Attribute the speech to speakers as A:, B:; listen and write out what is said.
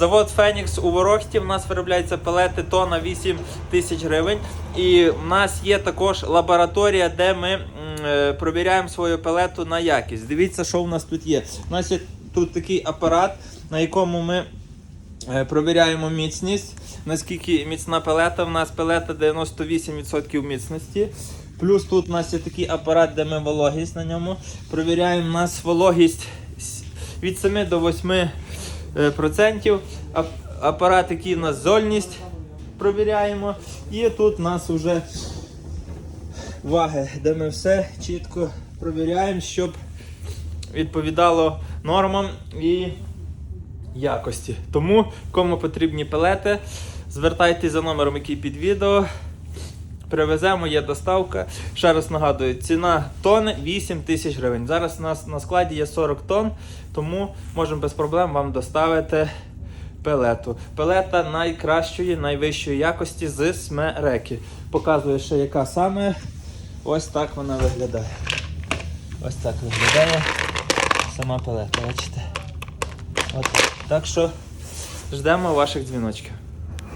A: Завод Фенікс у Ворохті. В нас виробляються пелети тонна 8 тисяч гривень. І в нас є також лабораторія, де ми е, провіряємо свою пелету на якість. Дивіться, що в нас тут є. У нас є тут такий апарат, на якому ми е, провіряємо міцність. Наскільки міцна пелета. В нас пелета 98% міцності. Плюс тут у нас є такий апарат, де ми вологість на ньому. Провіряємо у нас вологість від 7 до 8 е, процентів. Ап- Апарат, який у нас зольність провіряємо. І тут у нас вже ваги, де ми все чітко провіряємо, щоб відповідало нормам і якості. Тому, кому потрібні пелети, звертайтеся за номером, який під відео. Привеземо, є доставка. Ще раз нагадую, ціна тони 8 тисяч гривень. Зараз у нас на складі є 40 тонн, тому можемо без проблем вам доставити пелету. Пелета найкращої, найвищої якості з смереки. Показую ще яка саме. Ось так вона виглядає. Ось так виглядає сама пелета, бачите? От. Так що ждемо ваших дзвіночків.